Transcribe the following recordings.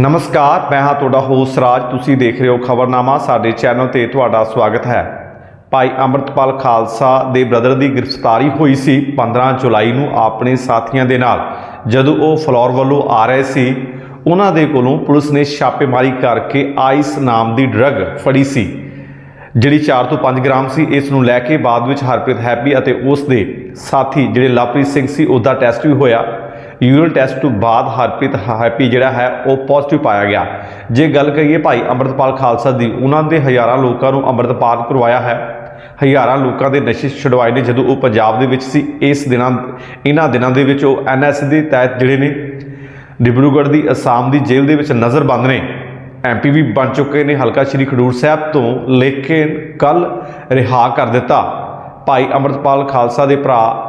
ਨਮਸਕਾਰ, ਮੈਂ ਹਾਂ ਤੁਹਾਡਾ ਹੋਸਟ ਰਾਜ। ਤੁਸੀਂ ਦੇਖ ਰਹੇ ਹੋ ਖਬਰਨਾਮਾ, ਸਾਡੇ ਚੈਨਲ ਤੇ ਤੁਹਾਡਾ ਸਵਾਗਤ ਹੈ। ਭਾਈ ਅੰਮ੍ਰਿਤਪਾਲ ਖਾਲਸਾ ਦੇ ਬ੍ਰਦਰ ਦੀ ਗ੍ਰਿਫਤਾਰੀ ਹੋਈ ਸੀ 15 ਜੁਲਾਈ ਨੂੰ ਆਪਣੇ ਸਾਥੀਆਂ ਦੇ ਨਾਲ। ਜਦੋਂ ਉਹ ਫਲੋਰ ਵੱਲੋਂ ਆ ਰਹੇ ਸੀ, ਉਹਨਾਂ ਦੇ ਕੋਲੋਂ ਪੁਲਿਸ ਨੇ ਛਾਪੇਮਾਰੀ ਕਰਕੇ ਆਈਸ ਨਾਮ ਦੀ ਡਰੱਗ ਫੜੀ ਸੀ, ਜਿਹੜੀ 4 ਤੋਂ 5 ਗ੍ਰਾਮ ਸੀ। ਇਸ ਨੂੰ ਲੈ ਕੇ ਬਾਅਦ ਵਿੱਚ ਹਰਪ੍ਰੀਤ ਹੈਪੀ ਅਤੇ ਉਸ ਦੇ ਸਾਥੀ, ਜਿਹੜੇ ਲਵਪ੍ਰੀਤ ਸਿੰਘ ਸੀ ਉਸ ਦਾ ਟੈਸਟ ਵੀ ਹੋਇਆ। ਯੂਰਿਨ ਟੈਸਟ ਤੋਂ ਬਾਅਦ ਹਰਪ੍ਰੀਤ ਹੈਪੀ ਜਿਹੜਾ ਹੈ ਉਹ ਪੋਜ਼ਿਟਿਵ ਪਾਇਆ ਗਿਆ। ਜੇ ਗੱਲ ਕਰੀਏ ਭਾਈ ਅੰਮ੍ਰਿਤਪਾਲ ਖਾਲਸਾ ਦੀ, ਉਹਨਾਂ ਦੇ ਹਜ਼ਾਰਾਂ ਲੋਕਾਂ ਨੂੰ ਅੰਮ੍ਰਿਤਪਾਲ ਕਰਵਾਇਆ ਹੈ। ਹਜ਼ਾਰਾਂ ਲੋਕਾਂ ਦੇ ਨਸ਼ੇ ਛੁਡਵਾਏ ਨੇ, ਜਦੋਂ ਉਹ ਪੰਜਾਬ ਦੇ ਵਿੱਚ ਸੀ, ਇਸ ਦਿਨਾਂ, ਇਹਨਾਂ ਦਿਨਾਂ ਦੇ ਵਿੱਚ ਉਹ ਐਨਐਸ ਦੇ ਤਹਿਤ ਜਿਹੜੇ ਨੇ, ਡਿਬਰੂਗੜ੍ਹ ਦੀ ਅਸਾਮ ਦੀ ਜੇਲ੍ਹ ਦੇ ਵਿੱਚ ਨਜ਼ਰਬੰਦ ਨੇ। ਐਮਪੀ ਵੀ ਬਣ ਚੁੱਕੇ ਨੇ, ਹਲਕਾ ਸ਼੍ਰੀ ਖਡੂਰ ਸਾਹਿਬ ਤੋਂ ਲੇਕਿਨ ਕੱਲ ਰਿਹਾ ਕਰ ਦਿੱਤਾ। ਭਾਈ ਅੰਮ੍ਰਿਤਪਾਲ ਖਾਲਸਾ ਦੇ ਭਰਾ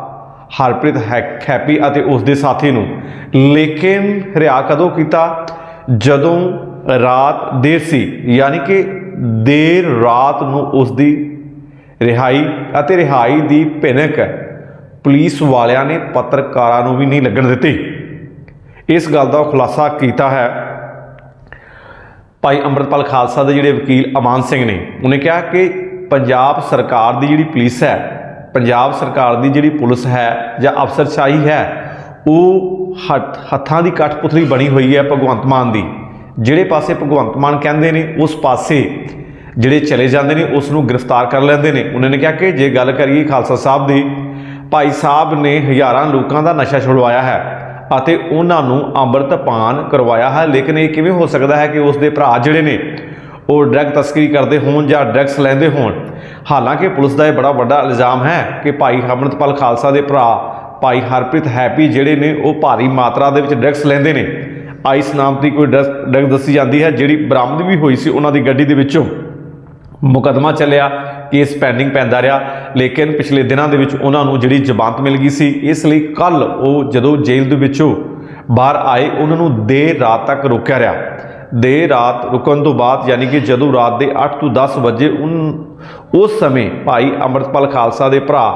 ਹਰਪ੍ਰੀਤ ਹੈਕ- ਹੈਪੀ ਅਤੇ ਉਸ ਦੇ ਸਾਥੀ ਨੂੰ। ਲੇਕਿਨ ਰਿਹਾ ਕਦੋਂ ਕੀਤਾ? ਜਦੋਂ ਰਾਤ ਦੇਰ ਸੀ, ਯਾਨੀ ਕਿ ਦੇਰ ਰਾਤ ਨੂੰ ਉਸ ਦੀ ਰਿਹਾਈ ਅਤੇ ਰਿਹਾਈ ਦੀ ਭਿਨਕ ਪੁਲਿਸ ਵਾਲਿਆਂ ਨੇ ਪੱਤਰਕਾਰਾਂ ਨੂੰ ਵੀ ਨਹੀਂ ਲੱਗਣ ਦਿੱਤੀ। ਇਸ ਗੱਲ ਦਾ ਖੁਲਾਸਾ ਕੀਤਾ ਹੈ। ਭਾਈ ਅੰਮ੍ਰਿਤਪਾਲ ਖਾਲਸਾ ਦੇ ਜਿਹੜੇ ਵਕੀਲ ਅਮਾਨ ਸਿੰਘ ਨੇ, ਉਹਨੇ ਕਿਹਾ ਕਿ ਪੰਜਾਬ ਸਰਕਾਰ ਦੀ ਜਿਹੜੀ ਪੁਲਿਸ ਹੈ ਪੰਜਾਬ ਸਰਕਾਰ ਦੀ ਜਿਹੜੀ ਪੁਲਿਸ ਹੈ ਜਾਂ ਅਫਸਰਸ਼ਾਹੀ ਹੈ, ਉਹ ਹੱਥਾਂ ਦੀ ਕਠਪੁਤਲੀ ਬਣੀ ਹੋਈ ਹੈ ਭਗਵੰਤ ਮਾਨ ਦੀ। ਜਿਹੜੇ ਪਾਸੇ ਭਗਵੰਤ ਮਾਨ ਕਹਿੰਦੇ ਨੇ, ਉਸ ਪਾਸੇ ਜਿਹੜੇ ਚਲੇ ਜਾਂਦੇ ਨੇ ਉਸ ਨੂੰ ਗ੍ਰਿਫਤਾਰ ਕਰ ਲੈਂਦੇ ਨੇ। ਉਹਨਾਂ ਨੇ ਕਿਹਾ ਕਿ ਜੇ ਗੱਲ ਕਰੀਏ ਖਾਲਸਾ ਸਾਹਿਬ ਦੀ, ਭਾਈ ਸਾਹਿਬ ਨੇ ਹਜ਼ਾਰਾਂ ਲੋਕਾਂ ਦਾ ਨਸ਼ਾ ਛੁਡਵਾਇਆ ਹੈ ਅਤੇ ਉਹਨਾਂ ਨੂੰ ਅੰਮ੍ਰਿਤ ਪਾਨ ਕਰਵਾਇਆ ਹੈ। ਲੇਕਿਨ ਇਹ ਕਿਵੇਂ ਹੋ ਸਕਦਾ ਹੈ ਕਿ ਉਸ ਦੇ ਭਰਾ ਜਿਹੜੇ ਨੇ, ਉਹ ਡਰੱਗ ਤਸਕਰੀ ਕਰਦੇ ਹੋਣ ਜਾਂ ਡਰੱਗਸ ਲੈਂਦੇ ਹੋਣ? ਹਾਲਾਂਕਿ ਪੁਲਿਸ ਦਾ ਇਹ ਬੜਾ ਵੱਡਾ ਇਲਜ਼ਾਮ ਹੈ ਕਿ ਭਾਈ ਅੰਮ੍ਰਿਤਪਾਲ ਖਾਲਸਾ ਦੇ ਭਰਾ ਭਾਈ ਹਰਪ੍ਰੀਤ ਹੈਪੀ ਜਿਹੜੇ ਨੇ ਉਹ ਭਾਰੀ ਮਾਤਰਾ ਦੇ ਵਿੱਚ ਡਰੱਗਸ ਲੈਂਦੇ ਨੇ। ਆਈਸ ਨਾਮ ਦੀ ਕੋਈ ਡਰੱਗ ਡਰੱਗ ਦੱਸੀ ਜਾਂਦੀ ਹੈ, ਜਿਹੜੀ ਬਰਾਮਦ ਵੀ ਹੋਈ ਸੀ ਉਹਨਾਂ ਦੀ ਗੱਡੀ ਦੇ ਵਿੱਚੋਂ। ਮੁਕੱਦਮਾ ਚੱਲਿਆ ਕੇਸ ਪੈਂਡਿੰਗ ਪੈਂਦਾ ਰਿਹਾ, ਲੇਕਿਨ ਪਿਛਲੇ ਦਿਨਾਂ ਦੇ ਵਿੱਚ ਉਹਨਾਂ ਨੂੰ ਜਿਹੜੀ ਜ਼ਮਾਨਤ ਮਿਲ ਗਈ ਸੀ, ਇਸ ਲਈ ਕੱਲ ਉਹ ਜਦੋਂ ਜੇਲ੍ਹ ਦੇ ਵਿੱਚੋਂ ਬਾਹਰ ਆਏ, ਉਹਨਾਂ ਨੂੰ ਦੇਰ ਰਾਤ ਤੱਕ ਰੋਕਿਆ ਰਿਹਾ। ਦੇਰ ਰਾਤ ਰੁਕਣ ਤੋਂ ਬਾਅਦ, ਯਾਨੀ ਕਿ ਜਦੋਂ ਰਾਤ ਦੇ 8 ਤੋਂ 10 ਵਜੇ ਉਨ, ਉਸ ਸਮੇਂ ਭਾਈ ਅੰਮ੍ਰਿਤਪਾਲ ਖਾਲਸਾ ਦੇ ਭਰਾ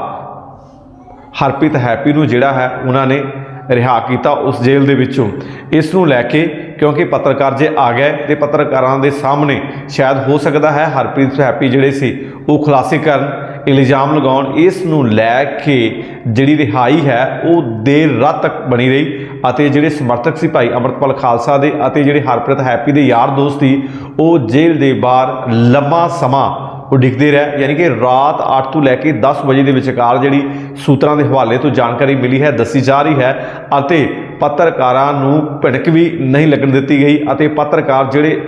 ਹਰਪ੍ਰੀਤ ਹੈਪੀ ਨੂੰ ਜਿਹੜਾ ਹੈ, ਉਹਨਾਂ ਨੇ ਰਿਹਾ ਕੀਤਾ ਉਸ ਜੇਲ੍ਹ ਦੇ ਵਿੱਚੋਂ। ਇਸ ਨੂੰ ਲੈ ਕੇ ਕਿਉਂਕਿ ਪੱਤਰਕਾਰ ਜੇ ਆ ਗਏ ਤੇ ਪੱਤਰਕਾਰਾਂ ਦੇ ਸਾਹਮਣੇ ਸ਼ਾਇਦ ਹੋ ਸਕਦਾ ਹੈ ਹਰਪ੍ਰੀਤ ਹੈਪੀ ਜਿਹੜੇ ਸੀ, ਉਹ ਖੁਲਾਸੇ ਕਰਨ। ਇਲਜ਼ਾਮ ਲਗਾਉਣ, ਇਸ ਨੂੰ ਲੈ ਕੇ ਜਿਹੜੀ ਰਿਹਾਈ ਹੈ, ਉਹ ਦੇਰ ਰਾਤ ਤੱਕ ਬਣੀ ਰਹੀ ਅਤੇ ਜਿਹੜੇ ਸਮਰਥਕ ਸੀ ਭਾਈ ਅੰਮ੍ਰਿਤਪਾਲ ਖਾਲਸਾ ਦੇ ਅਤੇ ਜਿਹੜੇ ਹਰਪ੍ਰੀਤ ਹੈਪੀ ਦੇ ਯਾਰ ਦੋਸਤ ਸੀ, ਉਹ ਜੇਲ੍ਹ ਦੇ ਬਾਹਰ ਲੰਮਾ ਸਮਾਂ ਉਡੀਕਦੇ ਰਹੇ, ਯਾਨੀ ਕਿ ਰਾਤ 8 ਤੋਂ ਲੈ ਕੇ 10 ਵਜੇ ਦੇ ਵਿਚਕਾਰ ਜਿਹੜੀ ਸੂਤਰਾਂ ਦੇ ਹਵਾਲੇ ਤੋਂ ਜਾਣਕਾਰੀ ਮਿਲੀ ਹੈ, ਦੱਸੀ ਜਾ ਰਹੀ ਹੈ ਅਤੇ ਪੱਤਰਕਾਰਾਂ ਨੂੰ ਭਿੜਕ ਵੀ ਨਹੀਂ ਲੱਗਣ ਦਿੱਤੀ ਗਈ ਅਤੇ ਪੱਤਰਕਾਰ ਜਿਹੜੇ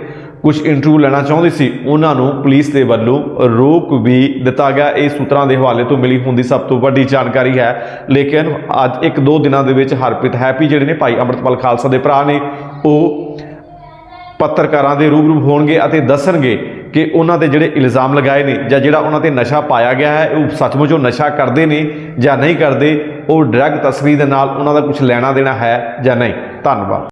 ਕੁਝ ਇੰਟਰਵਿਊ ਲੈਣਾ ਚਾਹੁੰਦੇ ਸੀ, ਉਹਨਾਂ ਨੂੰ ਪੁਲਿਸ ਦੇ ਵੱਲੋਂ ਰੋਕ ਵੀ ਦਿੱਤਾ ਗਿਆ। ਇਹ ਸੂਤਰਾਂ ਦੇ ਹਵਾਲੇ ਤੋਂ ਮਿਲੀ ਹੁੰਦੀ ਸਭ ਤੋਂ ਵੱਡੀ ਜਾਣਕਾਰੀ ਹੈ। ਲੇਕਿਨ ਅੱਜ ਇੱਕ ਦੋ ਦਿਨਾਂ ਦੇ ਵਿੱਚ ਹਰਪ੍ਰੀਤ ਹੈਪੀ ਜਿਹੜੇ ਨੇ, ਭਾਈ ਅੰਮ੍ਰਿਤਪਾਲ ਖਾਲਸਾ ਦੇ ਭਰਾ ਨੇ, ਉਹ ਪੱਤਰਕਾਰਾਂ ਦੇ ਰੂਬਰੂ ਹੋਣਗੇ ਅਤੇ ਦੱਸਣਗੇ ਕਿ ਉਹਨਾਂ ਦੇ ਜਿਹੜੇ ਇਲਜ਼ਾਮ ਲਗਾਏ ਨੇ ਜਾਂ ਜਿਹੜਾ ਉਹਨਾਂ ਤੇ ਨਸ਼ਾ ਪਾਇਆ ਗਿਆ ਹੈ, ਉਹ ਸੱਚਮੁੱਚ ਉਹ ਨਸ਼ਾ ਕਰਦੇ ਨੇ ਜਾਂ ਨਹੀਂ ਕਰਦੇ, ਉਹ ਡਰੱਗ ਤਸਕਰੀ ਦੇ ਨਾਲ ਉਹਨਾਂ ਦਾ ਕੁਝ ਲੈਣਾ ਦੇਣਾ ਹੈ ਜਾਂ ਨਹੀਂ। ਧੰਨਵਾਦ।